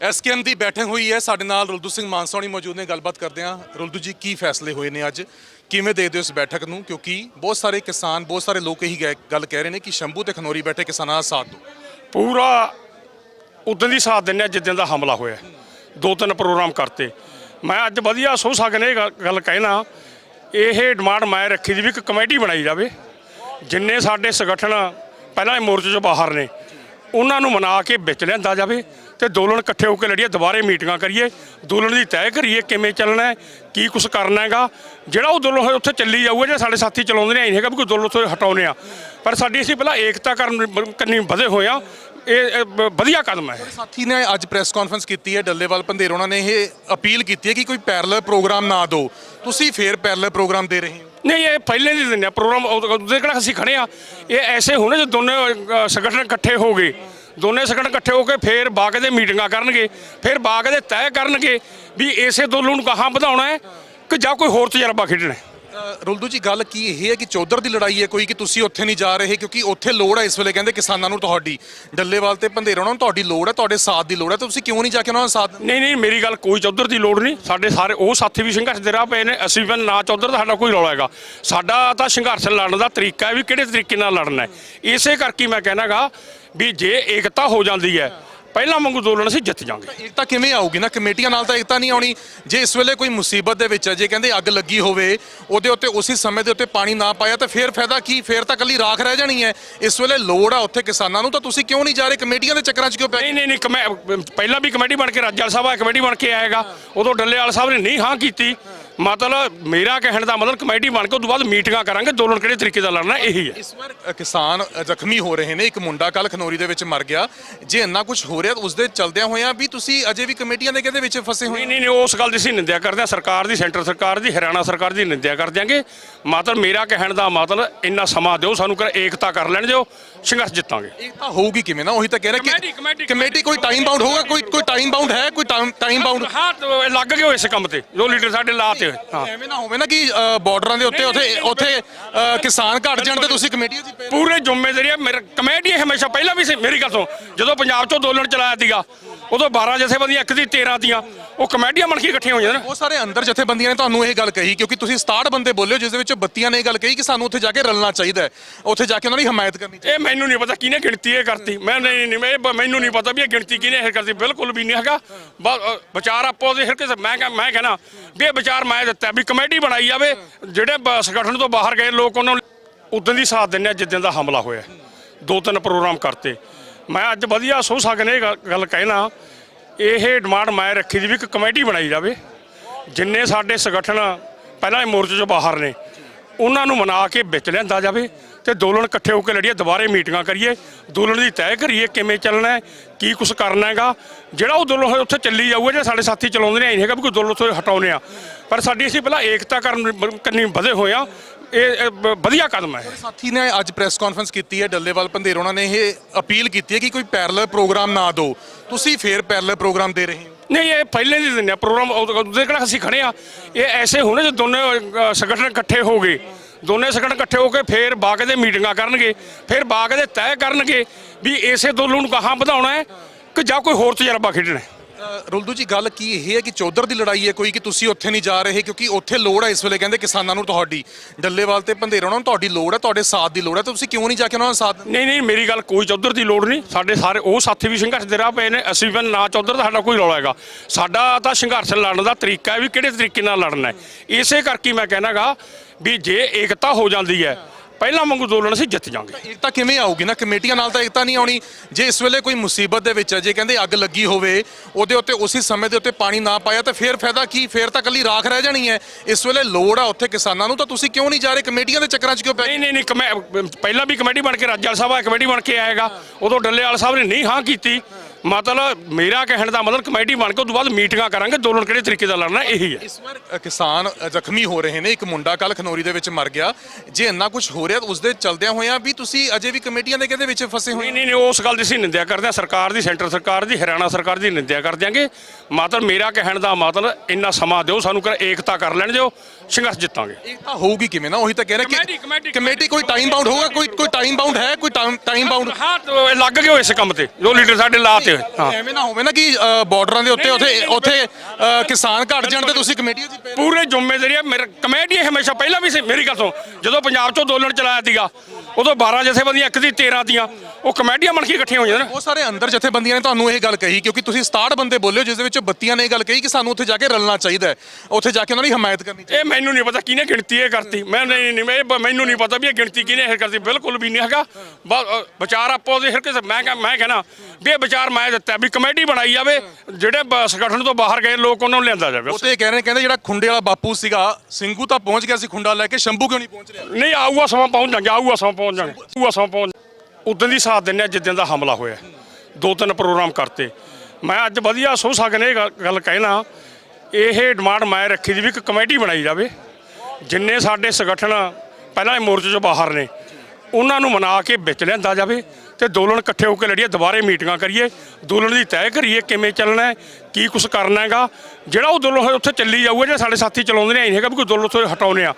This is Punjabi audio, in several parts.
ਐਸਕੇਐਮ ਦੀ ਬੈਠਕ ਹੋਈ ਹੈ। ਸਾਡੇ ਨਾਲ ਰੁਲਦੂ ਸਿੰਘ ਮਾਨਸੋਣੀ ਮੌਜੂਦ ਨੇ। ਗੱਲਬਾਤ ਕਰਦੇ ਹਾਂ। ਰੁਲਦੂ ਜੀ, ਕੀ ਫੈਸਲੇ ਹੋਏ ਨੇ ਅੱਜ? ਕਿਵੇਂ ਦੇਖਦੇ ਹੋ ਇਸ ਬੈਠਕ ਨੂੰ? ਕਿਉਂਕਿ ਬਹੁਤ ਸਾਰੇ ਕਿਸਾਨ, ਬਹੁਤ ਸਾਰੇ ਲੋਕ ਇਹੀ ਗੈ- ਗੱਲ ਕਹਿ ਰਹੇ ਨੇ ਕਿ ਸ਼ੰਭੂ ਤੇ ਖਨੌਰੀ ਬੈਠੇ ਕਿਸਾਨਾਂ ਦਾ ਸਾਥ ਦਿਓ। ਪੂਰਾ ਉਦੋਂ ਦੀ ਸਾਥ ਦਿੰਦੇ ਹਾਂ ਜਿੱਦਣ ਦਾ ਹਮਲਾ ਹੋਇਆ ਦੋ ਤਿੰਨ ਪ੍ਰੋਗਰਾਮ ਕਰਤੇ। ਮੈਂ ਅੱਜ ਵਧੀਆ ਸੋ ਸਕਨੇ ਗੱਲ ਕਹਿਣਾ। ਇਹ ਡਿਮਾਂਡ ਮੈਂ ਰੱਖੀ ਦੀ ਵੀ ਇੱਕ ਕਮੇਟੀ ਬਣਾਈ ਜਾਵੇ। ਜਿੰਨੇ ਸਾਡੇ ਸੰਗਠਨ ਪਹਿਲਾਂ ਇਹ ਮੋਰਚੇ 'ਚੋਂ ਬਾਹਰ ਨੇ, ਉਹਨਾਂ ਨੂੰ ਮਨਾ ਕੇ ਵਿੱਚ ਲਿਆਂਦਾ ਜਾਵੇ। ਤੇ ਅੰਦੋਲਨ ਇਕੱਠੇ ਹੋ ਕੇ ਲੜੀਏ ਦੁਬਾਰੇ ਮੀਟਿੰਗਾਂ ਕਰੀਏ ਅੰਦੋਲਨ ਦੀ ਤੈਅ ਕਰੀਏ ਕਿਵੇਂ ਚੱਲਣਾ ਹੈ ਕੀ ਕੁਝ ਕਰਨਾ ਹੈਗਾ। ਜਿਹੜਾ ਉਹ ਅੰਦੋਲਨ ਹੋਇਆ ਉੱਥੇ ਚੱਲੀ ਜਾਊਗਾ ਜੇ ਸਾਡੇ ਸਾਥੀ ਚਲਾਉਂਦੇ ਨੇ ਐ ਨਹੀਂ ਹੈਗਾ ਵੀ ਕੋਈ ਅੰਦੋਲਨ ਉੱਥੇ ਹਟਾਉਨੇ ਆ। ਪਰ ਸਾਡੀ ਅਸੀਂ ਪਹਿਲਾਂ ਏਕਤਾ ਕਰਨ ਕੰਨੀ ਵਧੇ ਹੋਏ ਆ। ਇਹ ਇਹ ਵਧੀਆ ਕਦਮ ਹੈ। ਸਾਥੀ ਨੇ ਅੱਜ ਪ੍ਰੈਸ ਕਾਨਫਰੰਸ ਕੀਤੀ ਹੈ ਡੱਲੇਵਾਲ ਪੰਧੇਰ ਉਹਨਾਂ ਨੇ ਇਹ ਅਪੀਲ ਕੀਤੀ ਹੈ ਕਿ ਕੋਈ ਪੈਰਲਲ ਪ੍ਰੋਗਰਾਮ ਨਾ ਦਿਓ। ਤੁਸੀਂ ਫੇਰ ਪੈਰਲਲ ਪ੍ਰੋਗਰਾਮ ਦੇ ਰਹੇ ਹੋ। ਨਹੀਂ ਇਹ ਪਹਿਲੇ ਦੀ ਦਿੰਦੇ ਆ। ਪ੍ਰੋਗਰਾਮ ਉਹਦੇ ਕਿਹੜਾ ਅਸੀਂ ਖੜੇ ਆ। ਇਹ ਐਸੇ ਹੋਣੇ ਜੇ ਦੋਨੇ ਸੰਗਠਨ ਇਕੱਠੇ ਹੋ ਗਏ। ਦੋਨੇ ਸੰਗਠਨ ਇਕੱਠੇ ਹੋ ਕੇ ਫੇਰ ਬਾਗ ਦੇ ਮੀਟਿੰਗਾਂ ਕਰਨਗੇ, ਫੇਰ ਬਾਗ ਦੇ ਤੈਅ ਕਰਨਗੇ ਵੀ ਇਸੇ ਦੋਲੂ ਨੂੰ ਕਹਾਂ ਵਧਾਉਣਾ ਹੈ ਕਿ ਜਾਂ ਕੋਈ ਹੋਰ ਤਜਰਬਾ ਖੇਡਣਾ ਹੈ। ਰੁਲਦੂ ਜੀ, ਗੱਲ ਕੀ ਇਹ ਹੈ ਕਿ ਚੌਧਰ ਦੀ ਲੜਾਈ ਹੈ ਕੋਈ ਕਿ ਤੁਸੀਂ ਉੱਥੇ ਨਹੀਂ ਜਾ ਰਹੇ? ਕਿਉਂਕਿ ਉੱਥੇ ਲੋੜ ਹੈ ਇਸ ਵੇਲੇ ਕਹਿੰਦੇ ਕਿਸਾਨਾਂ ਨੂੰ ਤੁਹਾਡੀ, ਡੱਲੇਵਾਲ ਤੇ ਪੰਧੇਰ ਉਹਨਾਂ ਨੂੰ ਤੁਹਾਡੀ ਲੋੜ ਹੈ, ਤੁਹਾਡੇ ਸਾਥ ਦੀ ਲੋੜ ਹੈ ਤੁਸੀਂ ਕਿਉਂ ਨਹੀਂ ਜਾ ਕੇ ਉਹਨਾਂ ਦਾ ਸਾਥ ਨਹੀਂ ਨਹੀਂ, ਮੇਰੀ ਗੱਲ ਕੋਈ ਚੌਧਰ ਦੀ ਲੋੜ ਨਹੀਂ। ਸਾਡੇ ਸਾਰੇ, ਉਹ ਸਾਥੀ ਵੀ ਸੰਘਰਸ਼ ਦੇ ਰਾਹ ਪਏ ਨੇ, ਅਸੀਂ ਵੀ ਨਾ ਚੌਧਰ ਦਾ ਸਾਡਾ ਕੋਈ ਰੌਲਾ ਹੈਗਾ। ਸਾਡਾ ਤਾਂ ਸੰਘਰਸ਼ ਲੜਨ ਦਾ ਤਰੀਕਾ ਹੈ ਵੀ ਕਿਹੜੇ ਤਰੀਕੇ ਨਾਲ ਲੜਨਾ ਹੈ। ਇਸੇ ਕਰਕੇ ਮੈਂ ਕਹਿਣਾਗਾ ਵੀ ਜੇ ਏਕਤਾ ਹੋ ਜਾਂਦੀ ਹੈ ਪਹਿਲਾਂ ਵਾਂਗੂ ਅੰਦੋਲਨ ਅਸੀਂ ਜਿੱਤ ਜਾਵਾਂਗੇ ਏਕਤਾ ਕਿਵੇਂ ਆਊਗੀ ਨਾ? ਕਮੇਟੀਆਂ ਨਾਲ ਤਾਂ ਏਕਤਾ ਨਹੀਂ ਆਉਣੀ। ਜੇ ਇਸ ਵੇਲੇ ਕੋਈ ਮੁਸੀਬਤ ਦੇ ਵਿੱਚ ਹੈ ਜੇ ਕਹਿੰਦੇ ਅੱਗ ਲੱਗੀ ਹੋਵੇ ਉਹਦੇ ਉੱਤੇ ਉਸੇ ਸਮੇਂ ਦੇ ਉੱਤੇ ਪਾਣੀ ਨਾ ਪਾਇਆ ਤਾਂ ਫੇਰ ਫਾਇਦਾ ਕੀ? ਫੇਰ ਤਾਂ ਕੱਲੀ ਰਾਖ ਰਹਿ ਜਾਣੀ ਹੈ। ਇਸ ਵੇਲੇ ਲੋੜ ਆ ਉੱਥੇ ਕਿਸਾਨਾਂ ਨੂੰ। ਤਾਂ ਤੁਸੀਂ ਕਿਉਂ ਨਹੀਂ ਜਾ ਰਹੇ? ਕਮੇਟੀਆਂ ਦੇ ਚੱਕਰਾਂ 'ਚ ਕਿਉਂ ਪੈ ਨਹੀਂ ਨਹੀਂ ਨਹੀਂ ਕਮੇ ਪਹਿਲਾਂ ਵੀ ਕਮੇਟੀ ਬਣ ਕੇ ਰਾਜਲ ਸਾਹਿਬ ਆ ਕਮੇਟੀ ਬਣ ਕੇ ਆਏਗਾ। ਉਦੋਂ ਡੱਲੇਵਾਲ ਸਾਹਿਬ ਨੇ ਨਹੀਂ ਹਾਂ ਕੀਤੀ। ਮਤਲਬ ਮੇਰਾ ਕਹਿਣ ਦਾ ਮਤਲਬ ਕਮੇਟੀ ਬਣ ਕੇ ਉਸ ਤੋਂ ਬਾਅਦ ਮੀਟਿੰਗਾਂ ਕਰਾਂਗੇ ਅੰਦੋਲਨ ਕਿਹੜੇ ਤਰੀਕੇ ਦਾ ਲੜਨਾ ਇਹੀ ਹੈ। ਇਸ ਵਾਰ ਅ, ਕਿਸਾਨ ਜ਼ਖਮੀ ਹੋ ਰਹੇ ਨੇ। ਇੱਕ ਮੁੰਡਾ ਕੱਲ ਖਨੌਰੀ ਦੇ ਵਿੱਚ ਮਰ ਗਿਆ। ਜੇ ਇੰਨਾ ਕੁਝ ਹੋ ਰਿਹਾ ਤਾਂ ਉਸ ਦੇ ਚਲਦਿਆਂ ਹੋਇਆਂ ਵੀ ਤੁਸੀਂ ਅਜੇ ਵੀ ਕਮੇਟੀਆਂ ਦੇ ਕਹਿੰਦੇ ਵਿੱਚ ਫਸੇ ਹੋਏ ਨਹੀਂ ਨਹੀਂ ਨਹੀਂ, ਉਸ ਗੱਲ ਦੀ ਅਸੀਂ ਨਿੰਦਿਆ ਕਰਦੇ ਹਾਂ। ਸਰਕਾਰ ਦੀ ਸੈਂਟਰ ਸਰਕਾਰ ਦੀ ਹਰਿਆਣਾ ਸਰਕਾਰ ਦੀ ਨਿੰਦਿਆ ਕਰ ਦਿਆਂਗੇ। ਮਤਲਬ ਮੇਰਾ ਕਹਿਣ ਦਾ ਮਤਲਬ ਇੰਨਾ ਸਮਾਂ ਦਿਓ ਸਾਨੂੰ ਕਰ ਏਕਤਾ ਕਰ ਲੈਣ ਦਿਓ ਸੰਘਰਸ਼ ਜਿੱਤਾਂਗੇ। ਏਕਤਾ ਹੋਊਗੀ ਕਿਵੇਂ ਨਾ? ਉਹੀ ਤਾਂ ਕਹਿ ਰਿਹਾ ਕਮੇਟੀ- ਕਿ ਕਮੇਟੀ- ਕਮੇਟੀ ਕੋਈ ਟਾਈਮ ਬਾਉਂਡ ਹੋਊਗਾ? ਕੋਈ ਕੋਈ ਟਾਈਮ ਬਾਉਂਡ ਹੈ? ਕੋਈ ਟਾਈਮ ਬਾਉਂਡ ਹਾਂ ਲੱਗ ਗਏ ਹੋਏ ਇਸ ਕੰਮ ਤੇ। ਜੋ ਲੀਡਰ ਸਾਡੇ ਲਾਤੇ ਹੋਏ ਹਾਂ। ਐਵੇਂ ਨਾ ਹੋਵੇ ਨਾ ਕਿ ਅ, ਬਾਰਡਰਾਂ ਦੇ ਉੱਤੇ ਉੱਥੇ ਉੱਥੇ ਅ, ਕਿਸਾਨ ਘਟ ਜਾਣ ਤੇ ਤੁਸੀਂ ਹੀ ਪੈ ਪੂਰੇ ਜ਼ਿੰਮੇਵਾਰੀ ਹੈ। ਮੇਰਾ ਕਮੇਟੀ ਹਮੇਸ਼ਾ ਪਹਿਲਾਂ ਵੀ ਸੀ। ਮੇਰੀ ਗੱਲ ਸੁਣ। ਜਦੋਂ ਪੰਜਾਬ ਚੋਂ ਅੰਦੋਲਨ ਚਲਾਇਆ ਸੀਗਾ ਉਦੋਂ 12 ਜਥੇਬੰਦੀਆਂ ਇੱਕ ਦੀ 13 ਦੀਆਂ ਉਹ ਕਮੇਟੀਆਂ ਬਣ ਕੇ ਇਕੱਠੀਆਂ ਹੋਈਆਂ ਨੇ। ਬਹੁਤ ਸਾਰੇ ਅੰਦਰ ਜਥੇਬੰਦੀਆਂ ਨੇ ਤੁਹਾਨੂੰ ਇਹ ਗੱਲ ਕਹੀ ਕਿਉਂਕਿ ਤੁਸੀਂ 67 ਬੰਦੇ ਬੋਲਿਓ ਜਿਸ ਦੇ ਵਿੱਚ 32 ਨੇ ਇਹ ਗੱਲ ਕਹੀ ਕਿ ਸਾਨੂੰ ਉੱਥੇ ਜਾ ਕੇ ਰਲਣਾ ਚਾਹੀਦਾ ਹੈ। ਉੱਥੇ ਜਾ ਕੇ ਉਹਨਾਂ ਦੀ ਹਮਾਇਤ ਕਰਨੀ ਚਾਹੀਦੀ ਇਹ ਮੈਨੂੰ ਨਹੀਂ ਪਤਾ ਕਿਹਨੇ ਗਿਣਤੀ ਇਹ ਕਰਤੀ। ਮੈਂ ਨਹੀਂ ਨਹੀਂ ਮੈਂ ਮੈਨੂੰ ਨਹੀਂ ਪਤਾ ਵੀ ਇਹ ਗਿਣਤੀ ਕਿਹਨੇ ਇਹ ਕਰਤੀ। ਬਿਲਕੁਲ ਵੀ ਨਹੀਂ ਹੈਗਾ। ਬਸ, ਵਿਚਾਰ ਆਪੋ ਦੇ ਹਿਰਕੇ ਮੈਂ ਕਹਿ- ਮੈਂ ਕਹਿਣਾ ਵੀ ਇਹ ਵਿਚਾਰ ਮੈਂ ਦਿੱਤਾ ਵੀ ਕਮੇਟੀ ਬਣਾਈ ਜਾਵੇ। ਜਿਹੜੇ ਸੰਗਠਨ ਤੋਂ ਬਾਹਰ ਗਏ ਲੋਕ ਉਹਨਾਂ ਨੂੰ ਉਦੋਂ ਦੀ ਸਾਥ ਦਿੰਦੇ ਆ ਜਿੱਦਣ ਦਾ ਹਮਲਾ ਹੋਇਆ। ਦੋ ਤਿੰਨ ਪ੍ਰੋਗਰਾਮ ਕਰਤੇ। ਮੈਂ ਅੱਜ ਵਧੀਆ ਸੋ ਸਕਨੇ ਗੱਲ ਕਹਿਣਾ। ਇਹ ਡਿਮਾਂਡ ਮੈਂ ਰੱਖੀ ਦੀ ਵੀ ਇੱਕ ਕਮੇਟੀ ਬਣਾਈ ਜਾਵੇ। ਜਿੰਨੇ ਸਾਡੇ ਸੰਗਠਨ ਪਹਿਲਾਂ ਇਹ ਮੋਰਚੇ 'ਚੋਂ ਬਾਹਰ ਨੇ, ਉਹਨਾਂ ਨੂੰ ਮਨਾ ਕੇ ਵਿੱਚ ਲਿਆਂਦਾ ਜਾਵੇ ਤੇ ਦੋਲਣ ਇਕੱਠੇ ਹੋ ਕੇ ਲੜੀਏ, ਦੁਬਾਰੇ ਮੀਟਿੰਗਾਂ ਕਰੀਏ ਦੋਲਣ ਦੀ ਤੈਅ ਕਰੀਏ ਕਿਵੇਂ ਚੱਲਣਾ ਹੈ, ਕੀ ਕੁਝ ਕਰਨਾ ਹੈਗਾ। ਜਿਹੜਾ ਉਹ ਦੋਲਣ ਹੋਏ ਉੱਥੇ ਚੱਲੀ ਜਾਊਗਾ ਜੇ ਸਾਡੇ ਸਾਥੀ ਚਲਾਉਂਦੇ ਨੇ ਐ ਨਹੀਂ ਹੈਗਾ ਵੀ ਕੋਈ ਅੰਦੋਲਨ ਉੱਥੇ ਹਟਾਉਨੇ ਆ। ਪਰ ਸਾਡੀ ਅਸੀਂ ਪਹਿਲਾਂ ਏਕਤਾ ਕਰਨ ਕੰਨੀ ਵਧੇ ਹੋਏ ਆ। ਇਹ ਵਧੀਆ ਕਦਮ ਹੈ ਸਾਥੀ ਨੇ ਅੱਜ ਪ੍ਰੈਸ ਕਾਨਫਰੰਸ ਕੀਤੀ ਹੈ ਡੱਲੇਵਾਲ ਪੰਧੇਰ ਉਹਨਾਂ ਨੇ ਇਹ ਅਪੀਲ ਕੀਤੀ ਹੈ ਕਿ ਕੋਈ ਪੈਰਲਲ ਪ੍ਰੋਗਰਾਮ ਨਾ ਦਿਓ। ਤੁਸੀਂ ਫੇਰ ਪੈਰਲਲ ਪ੍ਰੋਗਰਾਮ ਦੇ ਰਹੇ ਹੋ। ਨਹੀਂ ਇਹ ਪਹਿਲੇ ਦੀ ਦਿੰਦੇ ਆ ਪ੍ਰੋਗਰਾਮ ਉਹਦੇ ਕਿਹੜਾ ਅਸੀਂ ਖੜੇ ਆ? ਇਹ ਐਸੇ ਹੋਣੇ ਜੇ ਦੋਨੇ ਸੰਗਠਨ ਇਕੱਠੇ ਹੋ ਗਏ। ਦੋਨੇ ਸੰਗਠਨ ਇਕੱਠੇ ਹੋ ਕੇ ਫੇਰ ਬਾਗ ਦੇ ਮੀਟਿੰਗਾਂ ਕਰਨਗੇ ਫੇਰ ਬਾਗ ਦੇ ਤੈਅ ਕਰਨਗੇ ਵੀ ਇਸੇ ਦੋਲੂ ਨੂੰ ਕਹਾਂ ਵਧਾਉਣਾ ਹੈ ਕਿ ਜਾਂ ਕੋਈ ਹੋਰ ਤਜਰਬਾ ਖੇਡਣਾ ਹੈ। ਰੁਲਦੂ ਜੀ, ਗੱਲ ਕੀ ਇਹ ਹੈ ਕਿ ਚੌਧਰ ਦੀ ਲੜਾਈ ਹੈ ਕੋਈ ਕਿ ਤੁਸੀਂ ਉੱਥੇ ਨਹੀਂ ਜਾ ਰਹੇ? ਕਿਉਂਕਿ ਉੱਥੇ ਲੋੜ ਹੈ ਇਸ ਵੇਲੇ ਕਹਿੰਦੇ ਕਿਸਾਨਾਂ ਨੂੰ ਤੁਹਾਡੀ, ਡੱਲੇਵਾਲ ਤੇ ਪੰਧੇਰ ਉਹਨਾਂ ਨੂੰ ਤੁਹਾਡੀ ਲੋੜ ਹੈ, ਤੁਹਾਡੇ ਸਾਥ ਦੀ ਲੋੜ ਹੈ, ਤਾਂ ਤੁਸੀਂ ਕਿਉਂ ਨਹੀਂ ਜਾ ਕੇ ਉਹਨਾਂ ਦਾ ਸਾਥ ਨਹੀਂ ਨਹੀਂ, ਮੇਰੀ ਗੱਲ ਕੋਈ ਚੌਧਰ ਦੀ ਲੋੜ ਨਹੀਂ। ਸਾਡੇ ਸਾਰੇ, ਉਹ ਸਾਥੀ ਵੀ ਸੰਘਰਸ਼ ਦੇ ਰਾਹ ਪਏ ਨੇ, ਅਸੀਂ ਵੀ ਨਾ ਚੌਧਰ ਦਾ ਸਾਡਾ ਕੋਈ ਰੌਲਾ ਹੈਗਾ। ਸਾਡਾ ਤਾਂ ਸੰਘਰਸ਼ ਲੜਨ ਦਾ ਤਰੀਕਾ ਹੈ ਵੀ ਕਿਹੜੇ ਤਰੀਕੇ ਨਾਲ ਲੜਨਾ ਹੈ। ਇਸੇ ਕਰਕੇ ਮੈਂ ਕਹਿਣਾਗਾ ਵੀ ਜੇ ਏਕਤਾ ਹੋ ਜਾਂਦੀ ਹੈ ਪਹਿਲਾਂ ਵਾਂਗੂ ਅੰਦੋਲਨ ਅਸੀਂ ਜਿੱਤ ਜਾਵਾਂਗੇ। ਏਕਤਾ ਕਿਵੇਂ ਆਊਗੀ ਨਾ? ਕਮੇਟੀਆਂ ਨਾਲ ਤਾਂ ਏਕਤਾ ਨਹੀਂ ਆਉਣੀ। ਜੇ ਇਸ ਵੇਲੇ ਕੋਈ ਮੁਸੀਬਤ ਦੇ ਵਿੱਚ ਹੈ ਜੇ ਕਹਿੰਦੇ ਅੱਗ ਲੱਗੀ ਹੋਵੇ ਉਹਦੇ ਉੱਤੇ ਉਸੇ ਸਮੇਂ ਦੇ ਉੱਤੇ ਪਾਣੀ ਨਾ ਪਾਇਆ ਤਾਂ ਫੇਰ ਫਾਇਦਾ ਕੀ? ਫੇਰ ਤਾਂ ਕੱਲੀ ਰਾਖ ਰਹਿ ਜਾਣੀ ਹੈ। ਇਸ ਵੇਲੇ ਲੋੜ ਆ ਉੱਥੇ ਕਿਸਾਨਾਂ ਨੂੰ। ਤਾਂ ਤੁਸੀਂ ਕਿਉਂ ਨਹੀਂ ਜਾ ਰਹੇ? ਕਮੇਟੀਆਂ ਦੇ ਚੱਕਰਾਂ 'ਚ ਕਿਉਂ ਪੈ ਨਹੀਂ ਨਹੀਂ ਨਹੀਂ ਪਹਿਲਾਂ ਵੀ ਕਮੇਟੀ ਬਣ ਕੇ ਰਾਜਲ ਸਾਹਿਬ ਆ ਕਮੇਟੀ ਬਣ ਕੇ ਆਏਗਾ। ਉਦੋਂ ਡੱਲੇਵਾਲ ਸਾਹਿਬ ਨੇ ਨਹੀਂ ਹਾਂ ਕੀਤੀ। ਮਤਲਬ ਮੇਰਾ ਕਹਿਣ ਦਾ ਮਤਲਬ ਕਮੇਟੀ ਬਣ ਕੇ ਉਸ ਤੋਂ ਬਾਅਦ ਮੀਟਿੰਗਾਂ ਕਰਾਂਗੇ ਅੰਦੋਲਨ ਕਿਹੜੇ ਤਰੀਕੇ ਦਾ ਲੜਨਾ ਇਹੀ ਹੈ। ਇਸ ਵਾਰ ਅ, ਕਿਸਾਨ ਅ, ਜ਼ਖਮੀ ਹੋ ਰਹੇ ਨੇ। ਇੱਕ ਮੁੰਡਾ ਕੱਲ ਖਨੌਰੀ ਦੇ ਵਿੱਚ ਮਰ ਗਿਆ। ਜੇ ਇੰਨਾ ਕੁਝ ਹੋ ਰਿਹਾ ਤਾਂ ਉਸ ਦੇ ਚਲਦਿਆਂ ਹੋਇਆਂ ਵੀ ਤੁਸੀਂ ਅਜੇ ਵੀ ਕਮੇਟੀਆਂ ਦੇ ਕਹਿੰਦੇ ਵਿੱਚ ਫਸੇ ਹੋਏ ਨਹੀਂ ਨਹੀਂ ਨਹੀਂ, ਉਸ ਗੱਲ ਦੀ ਅਸੀਂ ਨਿੰਦਿਆ ਕਰਦੇ ਹਾਂ। ਸਰਕਾਰ ਦੀ ਸੈਂਟਰ ਸਰਕਾਰ ਦੀ ਹਰਿਆਣਾ ਸਰਕਾਰ ਦੀ ਨਿੰਦਿਆ ਕਰ ਦਿਆਂਗੇ ਮਤਲਬ ਮੇਰਾ ਕਹਿਣ ਦਾ ਮਤਲਬ ਇੰਨਾ ਸਮਾਂ ਦਿਓ ਸਾਨੂੰ ਕਰ ਏਕਤਾ ਕਰ ਲੈਣ ਦਿਓ। ਸੰਘਰਸ਼ ਜਿੱਤਾਂਗੇ। ਇਹ ਤਾਂ ਹੋਊਗੀ ਕਿਵੇਂ ਨਾ ਉਹੀ ਤਾਂ ਕਹਿ ਰਿਹਾ ਕਮੇਟੀ- ਕਿ ਕਮੇਟੀ- ਕਮੇਟੀ ਕੋਈ ਟਾਈਮ ਬਾਉਂਡ ਹੋਊਗਾ ਕੋਈ ਕੋਈ ਟਾਈਮ ਬਾਉਂਡ ਹੈ ਕੋਈ ਟਾਈਮ ਬਾਉਂਡ ਹਾਂ ਤੇ ਲੱਗ ਗਏ ਹੋਏ ਇਸ ਕੰਮ ਤੇ ਜੋ ਲੀਡਰ ਸਾਡੇ ਲਾਤੇ ਹੋਏ ਹਾਂ। ਐਵੇਂ ਨਾ ਹੋਵੇ ਨਾ ਕਿ ਅ, ਬਾਰਡਰਾਂ ਦੇ ਉੱਤੇ ਉੱਥੇ ਉੱਥੇ ਅ, ਕਿਸਾਨ ਘਟ ਜਾਣ ਤੇ ਤੁਸੀਂ ਹੀ ਪਏ ਰਹੋ। ਪੂਰੇ ਜ਼ਿੰਮੇਵਾਰੀ ਹੈ ਮੇਰੇ ਕਮੇਟੀ ਹਮੇਸ਼ਾ ਪਹਿਲਾਂ ਵੀ ਸੀ ਮੇਰੀ ਗੱਲ ਸੁਣ। ਜਦੋਂ ਪੰਜਾਬ ਚੋਂ ਅੰਦੋਲਨ ਚਲਾਇਆ ਸੀਗਾ ਉਦੋਂ 12 ਜਥੇਬੰਦੀਆਂ ਇੱਕ ਦੀ 13 ਦੀਆਂ। ਉਹ ਕਮੇਟੀਆਂ ਬਣ ਕੇ ਇਕੱਠੀਆਂ ਹੋਈਆਂ ਨੇ। ਉਹ ਸਾਰੇ ਅੰਦਰ ਜਥੇਬੰਦੀਆਂ ਨੇ ਤੁਹਾਨੂੰ ਇਹ ਗੱਲ ਕਹੀ ਕਿਉਂਕਿ ਤੁਸੀਂ 67 ਬੰਦੇ ਬੋਲਿਓ ਜਿਸ ਦੇ ਵਿੱਚ ਬੱਤੀਆਂ ਨੇ ਇਹ ਗੱਲ ਕਹੀ ਕਿ ਸਾਨੂੰ ਉੱਥੇ ਜਾ ਕੇ ਰਲਣਾ ਚਾਹੀਦਾ ਹੈ। ਉੱਥੇ ਜਾ ਕੇ ਉਹਨਾਂ ਦੀ ਹਮਾਇਤ ਕਰਨੀ ਚਾਹੀਦੀ ਇਹ ਮੈਨੂੰ ਨਹੀਂ ਪਤਾ ਕਿਹਨੇ ਗਿਣਤੀ ਇਹ ਕਰਤੀ। ਮੈਂ ਨਹੀਂ ਨਹੀਂ ਮੈਂ- ਇਹ ਮੈਨੂੰ ਨਹੀਂ ਪਤਾ ਵੀ ਇਹ ਗਿਣਤੀ ਕਿਹਨੇ ਇਹ ਕਰਤੀ। ਬਿਲਕੁਲ ਵੀ ਨਹੀਂ ਹੈਗਾ। ਵਿਚਾਰ ਆਪੋ ਦੇ ਹਰਕੇ ਮੈਂ ਕਹਿ- ਮੈਂ ਕਹਿਣਾ ਵੀ ਇਹ ਵਿਚਾਰ ਮੈਂ ਦਿੱਤਾ ਵੀ ਕਮੇਟੀ ਬਣਾਈ ਜਾਵੇ ਜਿਹੜੇ ਸੰਗਠਨ ਤੋਂ ਬਾਹਰ ਗਏ ਲੋਕ ਉਹਨਾਂ ਨੂੰ ਲਿਆਂਦਾ ਜਾਵੇ। ਤੇ ਇਹ ਕਹਿ ਰਹੇ ਕਹਿੰਦੇ ਜਿਹੜਾ ਖੁੰਡੇ ਵਾਲਾ ਬਾਪੂ ਸੀਗਾ ਸਿੰਘੂ ਤਾਂ ਪਹੁੰਚ ਗਿਆ ਸੀ ਖੁੰਡਾ ਲੈ ਕੇ ਸ਼ੰਭੂ ਕਿਉਂ ਨਹੀਂ ਪਹੁੰਚ ਰਿਹਾ? ਨਹੀਂ ਆਊਗਾ ਸਮਾਂ ਪਹੁੰਚ ਜਾਣਗੇ ਆਊਗਾ ਸਮਾਂ ਪਹੁੰਚ ਜਾਣਗੇ ਆਊਗਾ ਸਮਾਂ ਪਹੁੰਚ ਉਦੋਂ ਦੀ ਸਾਥ ਦਿੰਦੇ ਆ ਜਿੱਦਣ ਦਾ ਹਮਲਾ ਹੋਇਆ। ਦੋ ਤਿੰਨ ਪ੍ਰੋਗਰਾਮ ਕਰਤੇ। ਮੈਂ ਅੱਜ ਵਧੀਆ ਸੋ ਸਕਨੇ ਗੱਲ ਕਹਿਣਾ। ਇਹ ਡਿਮਾਂਡ ਮੈਂ ਰੱਖੀ ਦੀ ਵੀ ਇੱਕ ਕਮੇਟੀ ਬਣਾਈ ਜਾਵੇ। ਜਿੰਨੇ ਸਾਡੇ ਸੰਗਠਨ ਪਹਿਲਾਂ ਇਹ ਮੋਰਚੇ ਚੋਂ ਬਾਹਰ ਨੇ, ਉਹਨਾਂ ਨੂੰ ਮਨਾ ਕੇ ਵਿੱਚ ਲਿਆਂਦਾ ਜਾਵੇ ਤੇ ਦੋਲਨ ਇਕੱਠੇ ਹੋ ਕੇ ਲੜੀਏ, ਦੁਬਾਰੇ ਮੀਟਿੰਗਾਂ ਕਰੀਏ ਦੋਲਣ ਦੀ ਤੈਅ ਕਰੀਏ ਕਿਵੇਂ ਚੱਲਣਾ ਕੀ ਕੁਝ ਕਰਨਾ ਹੈਗਾ? ਜਿਹੜਾ ਉਹ ਦੋਲਨ ਉੱਥੇ ਚੱਲੀ ਜਾਊਗਾ ਜੇ ਸਾਡੇ ਸਾਥੀ ਚਲਾਉਂਦੇ ਨੇ ਐ ਨਹੀਂ ਹੈਗਾ ਵੀ ਕੋਈ ਦੋਲਨ ਉੱਥੇ ਹਟਾਉਨੇ ਆ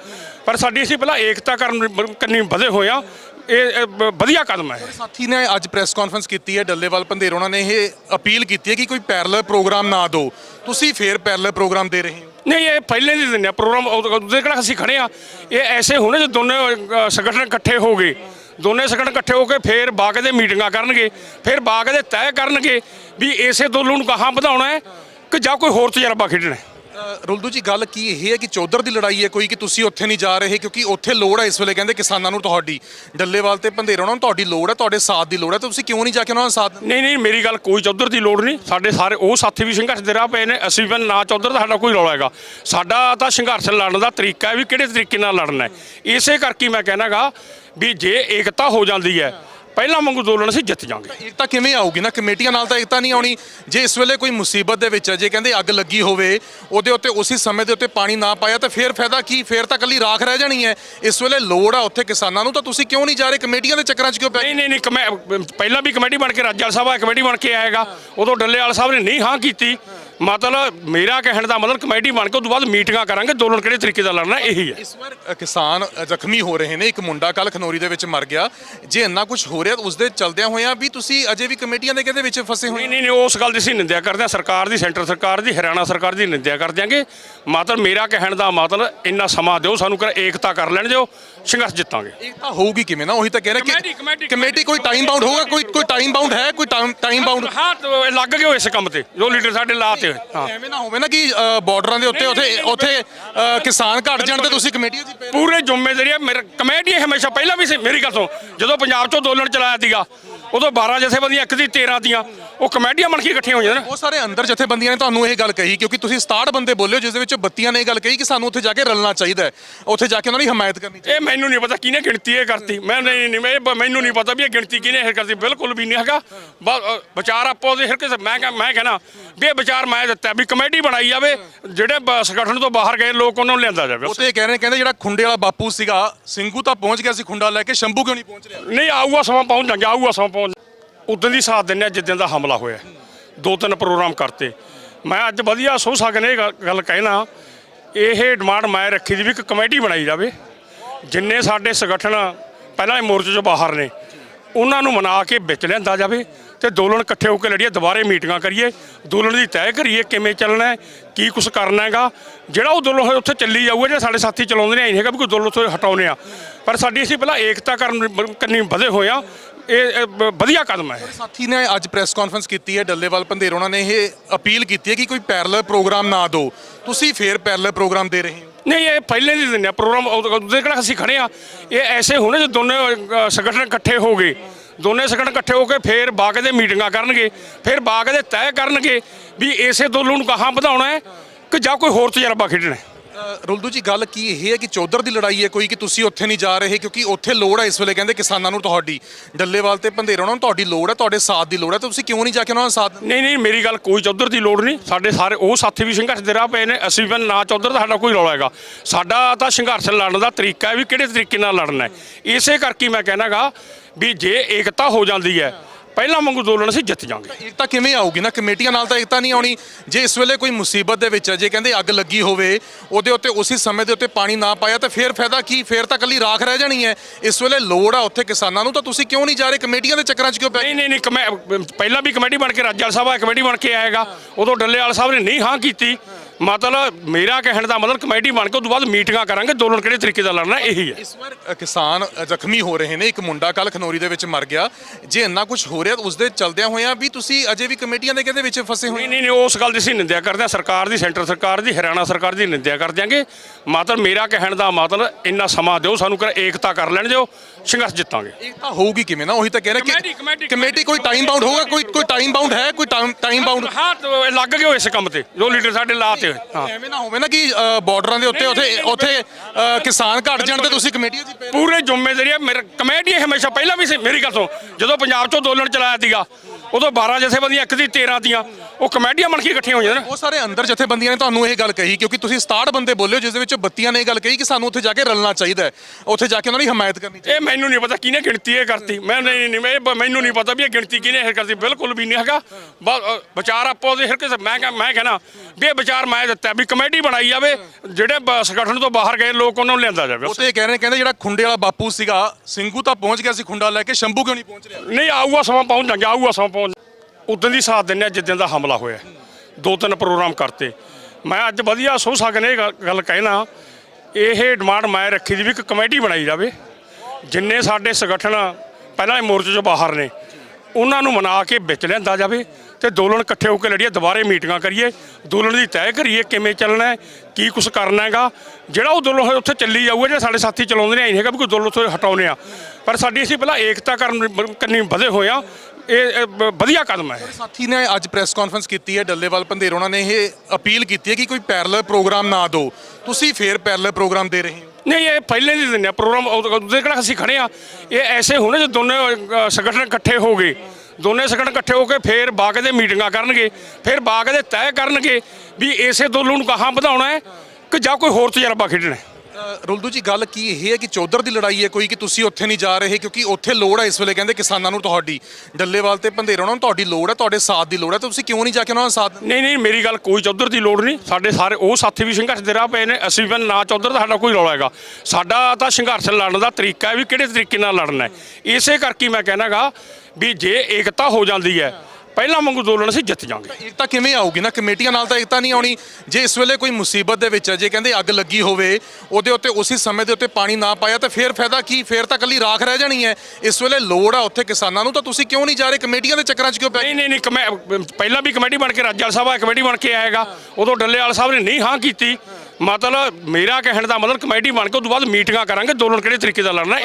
ਪਰ ਸਾਡੀ ਅਸੀਂ ਪਹਿਲਾਂ ਏਕਤਾ ਕਰਨ ਕੰਨੀ ਵਧੇ ਹੋਏ ਆ ਇਹ ਇਹ ਵਧੀਆ ਕਦਮ ਹੈ। ਸਾਥੀ ਨੇ ਅੱਜ ਪ੍ਰੈਸ ਕਾਨਫਰੰਸ ਕੀਤੀ ਹੈ ਡੱਲੇਵਾਲ ਪੰਧੇਰ ਉਹਨਾਂ ਨੇ ਇਹ ਅਪੀਲ ਕੀਤੀ ਹੈ ਕਿ ਕੋਈ ਪੈਰਲਲ ਪ੍ਰੋਗਰਾਮ ਨਾ ਦਿਓ। ਤੁਸੀਂ ਫੇਰ ਪੈਰਲਲ ਪ੍ਰੋਗਰਾਮ ਦੇ ਰਹੇ ਹੋ। ਨਹੀਂ ਇਹ ਪਹਿਲੇ ਦੀ ਦਿੰਦੇ। ਆ ਪ੍ਰੋਗਰਾਮ ਉਹਦੇ ਕਿਹੜਾ ਅਸੀਂ ਖੜੇ ਆ ਇਹ ਐਸੇ ਹੋਣੇ ਜੇ ਦੋਨੇ ਸੰਗਠਨ ਇਕੱਠੇ ਹੋ ਗਏ। ਦੋਨੇ ਸੰਗਠਨ ਇਕੱਠੇ ਹੋ ਕੇ ਫੇਰ ਬਾਗ ਦੇ ਮੀਟਿੰਗਾਂ ਕਰਨਗੇ, ਫਿਰ ਬਾਗ ਦੇ ਤੈਅ ਕਰਨਗੇ ਵੀ ਇਸੇ ਦੋਲੂ ਨੂੰ ਕਹਾਂ ਵਧਾਉਣਾ ਹੈ ਕਿ ਜਾਂ ਕੋਈ ਹੋਰ ਤਜਰਬਾ ਖੇਡਣਾ ਹੈ। ਰੁਲਦੂ ਜੀ, ਗੱਲ ਕੀ ਇਹ ਹੈ ਕਿ ਚੌਧਰ ਦੀ ਲੜਾਈ ਹੈ ਕੋਈ ਕਿ ਤੁਸੀਂ ਉੱਥੇ ਨਹੀਂ ਜਾ ਰਹੇ? ਕਿਉਂਕਿ ਉੱਥੇ ਲੋੜ ਹੈ ਇਸ ਵੇਲੇ ਕਹਿੰਦੇ ਕਿਸਾਨਾਂ ਨੂੰ ਤੁਹਾਡੀ, ਡੱਲੇਵਾਲ ਤੇ ਪੰਧੇਰ ਉਹਨਾਂ ਨੂੰ ਤੁਹਾਡੀ ਲੋੜ ਹੈ, ਤੁਹਾਡੇ ਸਾਥ ਦੀ ਲੋੜ ਹੈ, ਤਾਂ ਤੁਸੀਂ ਕਿਉਂ ਨਹੀਂ ਜਾ ਕੇ ਉਹਨਾਂ ਦਾ ਸਾਥ ਨਹੀਂ ਨਹੀਂ, ਮੇਰੀ ਗੱਲ ਕੋਈ ਚੌਧਰ ਦੀ ਲੋੜ ਨਹੀਂ। ਸਾਡੇ ਸਾਰੇ, ਉਹ ਸਾਥੀ ਵੀ ਸੰਘਰਸ਼ ਦੇ ਰਾਹ ਪਏ ਨੇ, ਅਸੀਂ ਵੀ ਨਾ ਚੌਧਰ ਦਾ ਸਾਡਾ ਕੋਈ ਰੌਲਾ ਹੈਗਾ। ਸਾਡਾ ਤਾਂ ਸੰਘਰਸ਼ ਲੜਨ ਦਾ ਤਰੀਕਾ ਹੈ ਵੀ ਕਿਹੜੇ ਤਰੀਕੇ ਨਾਲ ਲੜਨਾ ਹੈ। ਇਸੇ ਕਰਕੇ ਮੈਂ ਕਹਿਣਾਗਾ ਵੀ ਜੇ ਏਕਤਾ ਹੋ ਜਾਂਦੀ ਹੈ ਪਹਿਲਾਂ ਵਾਂਗੂ ਦੋਲਣ ਅਸੀਂ ਜਿੱਤ ਜਾਾਂਗੇ ਏਕਤਾ ਕਿਵੇਂ ਆਊਗੀ ਨਾ? ਕਮੇਟੀਆਂ ਨਾਲ ਤਾਂ ਏਕਤਾ ਨਹੀਂ ਆਉਣੀ। ਜੇ ਇਸ ਵੇਲੇ ਕੋਈ ਮੁਸੀਬਤ ਦੇ ਵਿੱਚ ਹੈ ਜੇ ਕਹਿੰਦੇ ਅੱਗ ਲੱਗੀ ਹੋਵੇ ਉਹਦੇ ਉੱਤੇ ਉਸੇ ਸਮੇਂ ਦੇ ਉੱਤੇ ਪਾਣੀ ਨਾ ਪਾਇਆ ਤਾਂ ਫੇਰ ਫਾਇਦਾ ਕੀ? ਫੇਰ ਤਾਂ ਕੱਲੀ ਰਾਖ ਰਹਿ ਜਾਣੀ ਹੈ। ਇਸ ਵੇਲੇ ਲੋੜ ਆ ਉੱਥੇ ਕਿਸਾਨਾਂ ਨੂੰ ਤਾਂ ਤੁਸੀਂ ਕਿਉਂ ਨਹੀਂ ਜਾ ਰਹੇ? ਕਮੇਟੀਆਂ ਦੇ ਚੱਕਰਾਂ 'ਚ ਕਿਉਂ ਪੈ ਨਹੀਂ ਨਹੀਂ ਨਹੀਂ ਕਮੇ ਪਹਿਲਾਂ ਵੀ ਕਮੇਟੀ ਬਣ ਕੇ ਰਾਜਾ ਸਾਹਿਬ ਆ ਕਮੇਟੀ ਬਣ ਕੇ ਆਏਗਾ। ਉਦੋਂ ਡੱਲੇਵਾਲ ਸਾਹਿਬ ਨੇ ਨਹੀਂ ਹਾਂ ਕੀਤੀ। ਮਤਲਬ ਮੇਰਾ ਕਹਿਣ ਦਾ ਮਤਲਬ ਕਮੇਟੀ ਬਣ ਕੇ ਉਸ ਤੋਂ ਬਾਅਦ ਮੀਟਿੰਗਾਂ ਕਰਾਂਗੇ ਦੋਲਣ ਕਿਹੜੇ ਤਰੀਕੇ ਦਾ ਲੜਨਾ ਇਹੀ ਹੈ। ਇਸ ਵਾਰ ਅ, ਕਿਸਾਨ ਜ਼ਖਮੀ ਹੋ ਰਹੇ ਨੇ। ਇੱਕ ਮੁੰਡਾ ਕੱਲ ਖਨੌਰੀ ਦੇ ਵਿੱਚ ਮਰ ਗਿਆ। ਜੇ ਇੰਨਾ ਕੁਝ ਹੋ ਰਿਹਾ ਤਾਂ ਉਸ ਦੇ ਚਲਦਿਆਂ ਹੋਇਆਂ ਵੀ ਤੁਸੀਂ ਅਜੇ ਵੀ ਕਮੇਟੀਆਂ ਦੇ ਕਹਿੰਦੇ ਵਿੱਚ ਫਸੇ ਹੋਏ ਨਹੀਂ ਹੋ? ਨਹੀਂ ਨਹੀਂ ਉਸ ਗੱਲ ਦੀ ਅਸੀਂ ਨਿੰਦਿਆ ਕਰਦੇ ਹਾਂ। ਸਰਕਾਰ ਦੀ ਸੈਂਟਰ ਸਰਕਾਰ ਦੀ ਹਰਿਆਣਾ ਸਰਕਾਰ ਦੀ ਨਿੰਦਿਆ ਕਰ ਦਿਆਂਗੇ ਮਤਲਬ ਮੇਰਾ ਕਹਿਣ ਦਾ ਮਤਲਬ ਇੰਨਾ ਸਮਾਂ ਦਿਓ ਸਾਨੂੰ ਕਰ ਏਕਤਾ ਕਰ ਲੈਣ ਦਿਓ। ਸੰਘਰਸ਼ ਜਿੱਤਾਂਗੇ। ਇਹ ਤਾਂ ਹੋਊਗੀ ਕਿਵੇਂ ਨਾ ਉਹੀ ਤਾਂ ਕਹਿ ਰਿਹਾ ਕਮੇਟੀ- ਕਿ ਕਮੇਟੀ- ਕਮੇਟੀ ਕੋਈ ਟਾਈਮ ਬਾਉਂਡ ਹੋਊਗਾ ਕੋਈ ਕੋਈ ਟਾਈਮ ਬਾਉਂਡ ਹੈ ਕੋਈ ਟਾਈਮ ਬਾਉਂਡ ਹਾਂ ਤੇ ਲੱਗ ਗਏ ਹੋਏ ਇਸ ਕੰਮ ਤੇ ਜੋ ਲੀਡਰ ਸਾਡੇ ਲਾਤੇ ਹੋਏ। ਹਾਂ। ਐਵੇਂ ਨਾ ਹੋਵੇ ਨਾ ਕਿ ਅ, ਬਾਰਡਰਾਂ ਦੇ ਉੱਤੇ ਉੱਥੇ ਉੱਥੇ ਅ, ਕਿਸਾਨ ਘਟ ਜਾਣ ਤੇ ਤੁਸੀਂ ਹੀ ਰਹੋ। ਪੂਰੇ ਜ਼ਿੰਮੇਵਾਰੀ ਹੈ ਮੇਰੇ ਕਮੇਟੀ ਹਮੇਸ਼ਾ ਪਹਿਲਾਂ ਵੀ ਸੀ ਮੇਰੀ ਗੱਲ ਸੁਣ। ਜਦੋਂ ਪੰਜਾਬ ਚੋਂ ਅੰਦੋਲਨ ਚਲਾਇਆ ਸੀਗਾ ਉਦੋਂ 12 ਜਥੇਬੰਦੀਆਂ ਇੱਕ ਦੀ 13 ਦੀਆਂ ਉਹ ਕਮੇਟੀਆਂ ਬਣ ਕੇ ਇਕੱਠੀਆਂ ਹੋਈਆਂ ਨੇ। ਉਹ ਸਾਰੇ ਅੰਦਰ ਜਥੇਬੰਦੀਆਂ ਨੇ ਤੁਹਾਨੂੰ ਇਹ ਗੱਲ ਕਹੀ ਕਿਉਂਕਿ ਤੁਸੀਂ 67 ਬੰਦੇ ਬੋਲਿਓ ਜਿਸ ਦੇ ਵਿੱਚ ਬੱਤੀਆਂ ਨੇ ਇਹ ਗੱਲ ਕਹੀ ਕਿ ਸਾਨੂੰ ਉੱਥੇ ਜਾ ਕੇ ਰਲਣਾ ਚਾਹੀਦਾ ਹੈ। ਉੱਥੇ ਜਾ ਕੇ ਉਹਨਾਂ ਦੀ ਹਮਾਇਤ ਕਰਨੀ ਚਾਹੀਦੀ ਇਹ ਮੈਨੂੰ ਨਹੀਂ ਪਤਾ ਕਿਹਨੇ ਗਿਣਤੀ ਇਹ ਕਰਤੀ। ਮੈਂ ਨਹੀਂ ਨਹੀਂ ਮੈਂ- ਮੈਨੂੰ ਨਹੀਂ ਪਤਾ ਵੀ ਇਹ ਗਿਣਤੀ ਕਿਹਨੇ ਇਹ ਕਰਤੀ। ਬਿਲਕੁਲ ਵੀ ਨਹੀਂ ਹੈਗਾ। ਵਿਚਾਰ ਆਪੋ ਦੇ ਹਰਕੇ ਮੈਂ ਮੈਂ ਕਹਿਣਾ ਵੀ ਇਹ ਵਿਚਾਰ ਮੈਂ ਦਿੱਤਾ ਵੀ ਕਮੇਟੀ ਬਣਾਈ ਜਾਵੇ ਜਿਹੜੇ ਸੰਗਠਨ ਤੋਂ ਬਾਹਰ ਗਏ ਲੋਕ ਉਹਨਾਂ ਨੂੰ ਲਿਆਂਦਾ ਜਾਵੇ। ਇਹ ਕਹਿ ਰਹੇ ਨੇ ਕਹਿੰਦੇ ਜਿਹੜਾ ਖੁੰਡੇ ਵਾਲਾ ਬਾਪੂ ਸੀਗਾ ਸਿੰਘੂ ਤਾਂ ਪਹੁੰਚ ਗਿਆ ਸੀ ਖੁੰਡਾ ਲੈ ਕੇ ਸ਼ੰਭੂ ਕਿਉਂ ਨਹੀਂ ਪਹੁੰਚ ਰਿਹਾ? ਨਹੀਂ ਆਊਗਾ ਸਮਾਂ ਪਹੁੰਚ ਜਾਣਗੇ ਆਊਗਾ ਸਮਾਂ ਪਹੁੰਚ ਉਦੋਂ ਦੀ ਸਾਥ ਦਿੰਦੇ ਆ ਜਿੱਦਣ ਦਾ ਹਮਲਾ ਹੋਇਆ। ਦੋ ਤਿੰਨ ਪ੍ਰੋਗਰਾਮ ਕਰਤੇ। ਮੈਂ ਅੱਜ ਵਧੀਆ ਸੋ ਸਕਨੇ ਗੱਲ ਕਹਿਣਾ, ਇਹ ਡਿਮਾਂਡ ਮੈਂ ਰੱਖੀ ਦੀ ਵੀ ਇੱਕ ਕਮੇਟੀ ਬਣਾਈ ਜਾਵੇ। ਜਿੰਨੇ ਸਾਡੇ ਸੰਗਠਨ ਪਹਿਲਾਂ ਇਹ ਮੋਰਚੇ ਚੋਂ ਬਾਹਰ ਨੇ, ਉਹਨਾਂ ਨੂੰ ਮਨਾ ਕੇ ਵਿੱਚ ਲਿਆਂਦਾ ਜਾਵੇ ਤੇ ਦੋਲਣ ਇਕੱਠੇ ਹੋ ਕੇ ਲੜੀਏ, ਦੁਬਾਰੇ ਮੀਟਿੰਗਾਂ ਕਰੀਏ ਦੋਲਣ ਦੀ ਤੈਅ ਕਰੀਏ ਕਿਵੇਂ ਚੱਲਣਾ ਹੈ, ਕੀ ਕੁਝ ਕਰਨਾ ਹੈਗਾ। ਜਿਹੜਾ ਉਹ ਦੋਲਣ ਹੋਏ ਉੱਥੇ ਚੱਲੀ ਜਾਊਗਾ ਜੇ ਸਾਡੇ ਸਾਥੀ ਚਲਾਉਂਦੇ ਨੇ ਐ ਨਹੀਂ ਹੈਗਾ ਵੀ ਕੋਈ ਦੋਲਣ ਉੱਥੇ ਹਟਾਉਨੇ ਆ। ਪਰ ਸਾਡੀ ਅਸੀਂ ਪਹਿਲਾਂ ਏਕਤਾ ਕਰਨ ਕੰਨੀ ਵਧੇ ਹੋਏ ਆ ਇਹ ਵਧੀਆ ਕਦਮ ਹੈ। ਸਾਥੀ ਨੇ ਅੱਜ ਪ੍ਰੈਸ ਕਾਨਫਰੰਸ ਕੀਤੀ ਹੈ ਡੱਲੇਵਾਲ ਪੰਧੇਰ ਉਹਨਾਂ ਨੇ ਇਹ ਅਪੀਲ ਕੀਤੀ ਹੈ ਕਿ ਕੋਈ ਪੈਰਲਲ ਪ੍ਰੋਗਰਾਮ ਨਾ ਦਿਓ। ਤੁਸੀਂ ਫੇਰ ਪੈਰਲਲ ਪ੍ਰੋਗਰਾਮ ਦੇ ਰਹੇ ਹੋ। ਨਹੀਂ ਇਹ ਪਹਿਲੇ ਦੀ ਦਿੰਦੇ ਆ ਪ੍ਰੋਗਰਾਮ ਉਹਦੇ ਕਿਹੜਾ ਅਸੀਂ ਖੜੇ ਆ। ਇਹ ਐਸੇ ਹੋਣੇ ਜੇ ਦੋਨੇ ਅ, ਸੰਗਠਨ ਇਕੱਠੇ ਹੋ ਗਏ। ਦੋਨੇ ਸੰਗਠਨ ਇਕੱਠੇ ਹੋ ਕੇ ਫੇਰ ਬਾਗ ਦੇ ਮੀਟਿੰਗਾਂ ਕਰਨਗੇ ਫਿਰ ਬਾਗ ਦੇ ਤੈਅ ਕਰਨਗੇ ਵੀ ਇਸੇ ਦੋਲੂ ਨੂੰ ਕਹਾਂ ਵਧਾਉਣਾ ਹੈ ਕਿ ਜਾਂ ਕੋਈ ਹੋਰ ਤਜਰਬਾ ਖੇਡਣਾ ਹੈ। ਰੁਲਦੂ ਜੀ, ਗੱਲ ਕੀ ਇਹ ਹੈ ਕਿ ਚੌਧਰ ਦੀ ਲੜਾਈ ਹੈ ਕੋਈ ਕਿ ਤੁਸੀਂ ਉੱਥੇ ਨਹੀਂ ਜਾ ਰਹੇ? ਕਿਉਂਕਿ ਉੱਥੇ ਲੋੜ ਹੈ ਇਸ ਵੇਲੇ ਕਹਿੰਦੇ ਕਿਸਾਨਾਂ ਨੂੰ ਤੁਹਾਡੀ, ਡੱਲੇਵਾਲ ਤੇ ਪੰਧੇਰ ਉਹਨਾਂ ਨੂੰ ਤੁਹਾਡੀ ਲੋੜ ਹੈ, ਤੁਹਾਡੇ ਸਾਥ ਦੀ ਲੋੜ ਹੈ, ਤਾਂ ਤੁਸੀਂ ਕਿਉਂ ਨਹੀਂ ਜਾ ਕੇ ਉਹਨਾਂ ਦਾ ਸਾਥ ਨਹੀਂ ਨਹੀਂ, ਮੇਰੀ ਗੱਲ ਕੋਈ ਚੌਧਰ ਦੀ ਲੋੜ ਨਹੀਂ। ਸਾਡੇ ਸਾਰੇ, ਉਹ ਸਾਥੀ ਵੀ ਸੰਘਰਸ਼ ਦੇ ਰਾਹ ਪਏ ਨੇ, ਅਸੀਂ ਵੀ ਨਾ ਚੌਧਰ ਦਾ ਸਾਡਾ ਕੋਈ ਰੌਲਾ ਹੈਗਾ। ਸਾਡਾ ਤਾਂ ਸੰਘਰਸ਼ ਲੜਨ ਦਾ ਤਰੀਕਾ ਹੈ ਵੀ ਕਿਹੜੇ ਤਰੀਕੇ ਨਾਲ ਲੜਨਾ ਹੈ। ਇਸੇ ਕਰਕੇ ਮੈਂ ਕਹਿਣਾਗਾ ਵੀ ਜੇ ਏਕਤਾ ਹੋ ਜਾਂਦੀ ਹੈ ਪਹਿਲਾਂ ਵਾਂਗੂ ਅੰਦੋਲਨ ਅਸੀਂ ਜਿੱਤ ਜਾਾਂਗੇ ਏਕਤਾ ਕਿਵੇਂ ਆਊਗੀ ਨਾ? ਕਮੇਟੀਆਂ ਨਾਲ ਤਾਂ ਏਕਤਾ ਨਹੀਂ ਆਉਣੀ। ਜੇ ਇਸ ਵੇਲੇ ਕੋਈ ਮੁਸੀਬਤ ਦੇ ਵਿੱਚ ਹੈ ਜੇ ਕਹਿੰਦੇ ਅੱਗ ਲੱਗੀ ਹੋਵੇ ਉਹਦੇ ਉੱਤੇ ਉਸੇ ਸਮੇਂ ਦੇ ਉੱਤੇ ਪਾਣੀ ਨਾ ਪਾਇਆ ਤਾਂ ਫਿਰ ਫਾਇਦਾ ਕੀ? ਫਿਰ ਤਾਂ ਕੱਲੀ ਰਾਖ ਰਹਿ ਜਾਣੀ ਹੈ। ਇਸ ਵੇਲੇ ਲੋੜ ਆ ਉੱਥੇ ਕਿਸਾਨਾਂ ਨੂੰ ਤਾਂ ਤੁਸੀਂ ਕਿਉਂ ਨਹੀਂ ਜਾ ਰਹੇ? ਕਮੇਟੀਆਂ ਦੇ ਚੱਕਰਾਂ 'ਚ ਕਿਉਂ ਪੈ ਨਹੀਂ ਨਹੀਂ ਨਹੀਂ ਕਮੇ ਪਹਿਲਾਂ ਵੀ ਕਮੇਟੀ ਬਣ ਕੇ ਰਾਜਾ ਸਾਹਿਬ ਆ ਕਮੇਟੀ ਬਣ ਕੇ ਆਏਗਾ। ਉਦੋਂ ਡੱਲੇਵਾਲ ਸਾਹਿਬ ਨੇ ਨਹੀਂ ਹਾਂ ਕੀਤੀ। ਮਤਲਬ ਮੇਰਾ ਕਹਿਣ ਦਾ ਮਤਲਬ ਕਮੇਟੀ ਬਣ ਕੇ ਉਸ ਤੋਂ ਬਾਅਦ ਮੀਟਿੰਗਾਂ ਕਰਾਂਗੇ ਅੰਦੋਲਨ ਕਿਹੜੇ ਤਰੀਕੇ ਦਾ ਲੜਨਾ ਇਹੀ ਹੈ। ਇਸ ਵਾਰ ਅ, ਕਿਸਾਨ ਜ਼ਖਮੀ ਹੋ ਰਹੇ ਨੇ। ਇੱਕ ਮੁੰਡਾ ਕੱਲ ਖਨੌਰੀ ਦੇ ਵਿੱਚ ਮਰ ਗਿਆ। ਜੇ ਇੰਨਾ ਕੁਝ ਹੋ ਰਿਹਾ ਤਾਂ ਉਸ ਦੇ ਚਲਦਿਆਂ ਹੋਇਆਂ ਵੀ ਤੁਸੀਂ ਅਜੇ ਵੀ ਕਮੇਟੀਆਂ ਦੇ ਕਹਿੰਦੇ ਵਿੱਚ ਫਸੇ ਹੋਏ ਨਹੀਂ ਨਹੀਂ ਨਹੀਂ ਉਸ ਗੱਲ ਦੀ ਅਸੀਂ ਨਿੰਦਿਆ ਕਰਦੇ ਹਾਂ। ਸਰਕਾਰ ਦੀ ਸੈਂਟਰ ਸਰਕਾਰ ਦੀ ਹਰਿਆਣਾ ਸਰਕਾਰ ਦੀ ਨਿੰਦਿਆ ਕਰ ਦਿਆਂਗੇ। ਮਤਲਬ ਮੇਰਾ ਕਹਿਣ ਦਾ ਮਤਲਬ ਇੰਨਾ ਸਮਾਂ ਦਿਓ ਸਾਨੂੰ ਕਰ ਏਕਤਾ ਕਰ ਲੈਣ ਦਿਓ। ਸੰਘਰਸ਼ ਜਿੱਤਾਂਗੇ। ਏਕਤਾ ਹੋਊਗੀ ਕਿਵੇਂ ਨਾ ਉਹੀ ਤਾਂ ਕਹਿ ਰਿਹਾ ਕਮੇਟੀ- ਕਿ ਕਮੇਟੀ- ਕਮੇਟੀ ਕੋਈ ਟਾਈਮ ਬਾਉਂਡ ਹੋਊਗਾ ਕੋਈ ਕੋਈ ਟਾਈਮ ਬਾਉਂਡ ਹੈ ਕੋਈ ਟਾਈਮ ਬਾਉਂਡ ਹਾਂ ਤੇ ਲੱਗ ਗਏ ਇਸ ਕੰਮ ਤੇ ਜੋ ਲੀਡਰ ਸਾਡੇ ਲਾਤੇ ਹੋਏ। ਹਾਂ। ਐਵੇਂ ਨਾ ਹੋਵੇ ਨਾ ਕਿ ਅ, ਬਾਰਡਰਾਂ ਦੇ ਉੱਤੇ ਉੱਥੇ ਉੱਥੇ ਅ, ਕਿਸਾਨ ਘਟ ਜਾਣ ਤੇ ਤੁਸੀਂ ਪੈ ਪੂਰੇ ਜ਼ਿੰਮੇਵਾਰੀ ਹੈ ਮੇਰੇ ਕਮੇਟੀ ਹਮੇਸ਼ਾ ਪਹਿਲਾਂ ਵੀ ਸੀ ਮੇਰੀ ਗੱਲ ਸੁਣ। ਜਦੋਂ ਪੰਜਾਬ ਚੋਂ ਅੰਦੋਲਨ ਚਲਾਇਆ ਸੀਗਾ ਉਦੋਂ 12 ਜਥੇਬੰਦੀਆਂ ਇੱਕ ਦੀ 13 ਦੀਆਂ ਉਹ ਕਮੇਟੀਆਂ ਬਣ ਕੇ ਇਕੱਠੀਆਂ ਹੋਈਆਂ ਨੇ। ਉਹ ਸਾਰੇ ਅੰਦਰ ਜਥੇਬੰਦੀਆਂ ਨੇ ਤੁਹਾਨੂੰ ਇਹ ਗੱਲ ਕਹੀ ਕਿਉਂਕਿ ਤੁਸੀਂ 67 ਬੰਦੇ ਬੋਲਿਓ ਜਿਸ ਦੇ ਵਿੱਚ 32 ਨੇ ਇਹ ਗੱਲ ਕਹੀ ਕਿ ਸਾਨੂੰ ਉੱਥੇ ਜਾ ਕੇ ਰਲਣਾ ਚਾਹੀਦਾ ਹੈ। ਉੱਥੇ ਜਾ ਕੇ ਉਹਨਾਂ ਦੀ ਹਮਾਇਤ ਕਰਨੀ ਚਾਹੀਦੀ ਇਹ ਮੈਨੂੰ ਨਹੀਂ ਪਤਾ ਕਿਹਨੇ ਗਿਣਤੀ ਇਹ ਕਰਤੀ। ਮੈਂ ਨਹੀਂ ਨਹੀਂ ਮੈਂ- ਮੈਨੂੰ ਨਹੀਂ ਪਤਾ ਵੀ ਇਹ ਗਿਣਤੀ ਕਿਹਨੇ ਇਹ ਕਰਤੀ। ਬਿਲਕੁਲ ਵੀ ਨਹੀਂ ਹੈਗਾ। ਵਿਚਾਰ ਆਪੋ ਦੇ ਹਰਕੇ ਮੈਂ ਮੈਂ ਕਹਿੰਦਾ ਵੀ ਇਹ ਵਿਚਾਰ ਮੈਂ ਦਿੱਤਾ ਵੀ ਕਮੇਟੀ ਬਣਾਈ ਜਾਵੇ ਜਿਹੜੇ ਸੰਗਠਨ ਤੋਂ ਬਾਹਰ ਗਏ ਲੋਕ ਉਹਨਾਂ ਨੂੰ ਲਿਆਂਦਾ ਜਾਵੇ। ਇਹ ਕਹਿ ਰਹੇ ਨੇ ਕਹਿੰਦੇ ਜਿਹੜਾ ਖੁੰਡੇ ਵਾਲਾ ਬਾਪੂ ਸੀਗਾ ਸਿੰਘੂ ਤਾਂ ਪਹੁੰਚ ਗਿਆ ਸੀ ਖੁੰਡਾ ਲੈ ਕੇ ਸ਼ੰਭੂ ਕਿਉਂ ਨਹੀਂ ਪਹੁੰਚ ਰਿਹਾ? ਨਹੀਂ ਆਊਗਾ ਸਮਾਂ ਪਹੁੰਚ ਜਾਂਗੇ ਆਊਗਾ ਸਮਾਂ ਪਹੁੰਚ ਉਦੋਂ ਦੀ ਸਾਥ ਦਿੰਦੇ ਆ ਜਿੱਦਾਂ ਦਾ ਹਮਲਾ ਹੋਇਆ। ਦੋ ਤਿੰਨ ਪ੍ਰੋਗਰਾਮ ਕਰਤੇ। ਮੈਂ ਅੱਜ ਵਧੀਆ ਸੋ ਸਕਨੇ ਗੱਲ ਕਹਿਣਾ, ਇਹ ਡਿਮਾਂਡ ਮੈਂ ਰੱਖੀ ਦੀ ਵੀ ਇੱਕ ਕਮੇਟੀ ਬਣਾਈ ਜਾਵੇ। ਜਿੰਨੇ ਸਾਡੇ ਸੰਗਠਨ ਪਹਿਲਾਂ ਇਹ ਮੋਰਚੇ ਚੋਂ ਬਾਹਰ ਨੇ, ਉਹਨਾਂ ਨੂੰ ਮਨਾ ਕੇ ਵਿੱਚ ਲਿਆਂਦਾ ਜਾਵੇ ਤੇ ਦੋਲਣ ਇਕੱਠੇ ਹੋ ਕੇ ਲੜੀਏ, ਦੁਬਾਰੇ ਮੀਟਿੰਗਾਂ ਕਰੀਏ ਦੋਲਣ ਦੀ ਤੈਅ ਕਰੀਏ ਕਿਵੇਂ ਚੱਲਣਾ ਹੈ, ਕੀ ਕੁਝ ਕਰਨਾ ਹੈਗਾ। ਜਿਹੜਾ ਉਹ ਦੋਲਣ ਦੋਲਨ ਉੱਥੇ ਚੱਲੀ ਜਾਊਗਾ, ਜਿਹੜੇ ਸਾਡੇ ਸਾਥੀ ਚਲਾਉਂਦੇ ਨੇ ਐ ਨਹੀਂ ਹੈਗਾ ਵੀ ਕੋਈ ਦੋਲਨ ਉੱਥੇ ਹਟਾਉਨੇ ਆ ਪਰ ਸਾਡੀ ਅਸੀਂ ਪਹਿਲਾਂ ਏਕਤਾ ਕਰਨ ਕੰਨੀ ਵਧੇ ਹੋਏ ਆ ਇਹ ਵਧੀਆ ਕਦਮ ਹੈ। ਸਾਥੀ ਨੇ ਅੱਜ ਪ੍ਰੈਸ ਕਾਨਫਰੰਸ ਕੀਤੀ ਹੈ ਡੱਲੇਵਾਲ ਪੰਧੇਰ ਉਹਨਾਂ ਨੇ ਇਹ ਅਪੀਲ ਕੀਤੀ ਹੈ ਕਿ ਕੋਈ ਪੈਰਲਲ ਪ੍ਰੋਗਰਾਮ ਨਾ ਦਿਓ। ਤੁਸੀਂ ਫੇਰ ਪੈਰਲਲ ਪ੍ਰੋਗਰਾਮ ਦੇ ਰਹੇ ਹੋ। ਨਹੀਂ ਇਹ ਪਹਿਲੇ ਦੀ ਦਿੰਦੇ ਆ ਪ੍ਰੋਗਰਾਮ ਉਹਦੇ ਕਿਹੜਾ ਅਸੀਂ ਖੜੇ ਆ। ਇਹ ਐਸੇ ਹੋਣੇ ਜੇ ਦੋਨੇ ਅ, ਸੰਗਠਨ ਇਕੱਠੇ ਹੋ ਗਏ। ਦੋਨੇ ਸੰਗਠਨ ਇਕੱਠੇ ਹੋ ਕੇ ਫੇਰ ਬਾਗ ਦੇ ਮੀਟਿੰਗਾਂ ਕਰਨਗੇ ਫੇਰ ਬਾਗ ਦੇ ਤੈਅ ਕਰਨਗੇ ਵੀ ਇਸੇ ਦੋਲੂ ਨੂੰ ਕਹਾਂ ਵਧਾਉਣਾ ਹੈ ਕਿ ਜਾਂ ਕੋਈ ਹੋਰ ਤਜਰਬਾ ਖੇਡਣਾ ਹੈ। ਰੁਲਦੂ ਜੀ, ਗੱਲ ਕੀ ਇਹ ਹੈ ਕਿ ਚੌਧਰ ਦੀ ਲੜਾਈ ਹੈ ਕੋਈ ਕਿ ਤੁਸੀਂ ਉੱਥੇ ਨਹੀਂ ਜਾ ਰਹੇ ਕਿਉਂਕਿ ਉੱਥੇ ਲੋੜ ਹੈ ਇਸ ਵੇਲੇ ਕਹਿੰਦੇ ਕਿਸਾਨਾਂ ਨੂੰ ਤੁਹਾਡੀ ਡੱਲੇਵਾਲ ਤੇ ਪੰਧੇਰ ਉਹਨਾਂ ਨੂੰ ਤੁਹਾਡੀ ਲੋੜ ਹੈ, ਤੁਹਾਡੇ ਸਾਥ ਦੀ ਲੋੜ ਹੈ, ਤਾਂ ਤੁਸੀਂ ਕਿਉਂ ਨਹੀਂ ਜਾ ਕੇ ਉਹਨਾਂ ਦਾ ਸਾਥ ਨਹੀਂ ਨਹੀਂ, ਮੇਰੀ ਗੱਲ ਕੋਈ ਚੌਧਰ ਦੀ ਲੋੜ ਨਹੀਂ। ਸਾਡੇ ਸਾਰੇ ਉਹ ਸਾਥੀ ਵੀ ਸੰਘਰਸ਼ ਦੇ ਰਾਹ ਪਏ ਨੇ, ਅਸੀਂ ਵੀ ਨਾ ਚੌਧਰ ਦਾ ਸਾਡਾ ਕੋਈ ਰੌਲਾ ਹੈਗਾ। ਸਾਡਾ ਤਾਂ ਸੰਘਰਸ਼ ਲੜਨ ਦਾ ਤਰੀਕਾ ਹੈ ਵੀ ਕਿਹੜੇ ਤਰੀਕੇ ਨਾਲ ਲੜਨਾ ਹੈ। ਇਸੇ ਕਰਕੇ ਮੈਂ ਕਹਿਣਾਗਾ ਵੀ ਜੇ ਏਕਤਾ ਹੋ ਜਾਂਦੀ ਹੈ ਪਹਿਲਾਂ ਵਾਂਗੂ ਅੰਦੋਲਨ ਅਸੀਂ ਜਿੱਤ ਜਾਾਂਗੇ ਏਕਤਾ ਕਿਵੇਂ ਆਊਗੀ ਨਾ? ਕਮੇਟੀਆਂ ਨਾਲ ਤਾਂ ਏਕਤਾ ਨਹੀਂ ਆਉਣੀ। ਜੇ ਇਸ ਵੇਲੇ ਕੋਈ ਮੁਸੀਬਤ ਦੇ ਵਿੱਚ ਹੈ ਜੇ ਕਹਿੰਦੇ ਅੱਗ ਲੱਗੀ ਹੋਵੇ ਉਹਦੇ ਉੱਤੇ ਉਸੇ ਸਮੇਂ ਦੇ ਉੱਤੇ ਪਾਣੀ ਨਾ ਪਾਇਆ ਤਾਂ ਫਿਰ ਫਾਇਦਾ ਕੀ? ਫਿਰ ਤਾਂ ਕੱਲੀ ਰਾਖ ਰਹਿ ਜਾਣੀ ਹੈ। ਇਸ ਵੇਲੇ ਲੋੜ ਆ ਉੱਥੇ ਕਿਸਾਨਾਂ ਨੂੰ ਤਾਂ ਤੁਸੀਂ ਕਿਉਂ ਨਹੀਂ ਜਾ ਰਹੇ? ਕਮੇਟੀਆਂ ਦੇ ਚੱਕਰਾਂ 'ਚ ਕਿਉਂ ਪੈ ਨਹੀਂ ਨਹੀਂ ਨਹੀਂ ਕਮੇ ਪਹਿਲਾਂ ਵੀ ਕਮੇਟੀ ਬਣ ਕੇ ਰਾਜਾ ਸਾਹਿਬ ਆ ਕਮੇਟੀ ਬਣ ਕੇ ਆਏਗਾ। ਉਦੋਂ ਡੱਲੇਵਾਲ ਸਾਹਿਬ ਨੇ ਨਹੀਂ ਹਾਂ ਕੀਤੀ। ਮਤਲਬ ਮੇਰਾ ਕਹਿਣ ਦਾ ਮਤਲਬ ਕਮੇਟੀ ਬਣ ਕੇ ਉਸ ਤੋਂ ਬਾਅਦ ਮੀਟਿੰਗਾਂ ਕਰਾਂਗੇ ਅੰਦੋਲਨ ਕਿਹੜੇ ਤਰੀਕੇ ਦਾ ਲੜਨਾ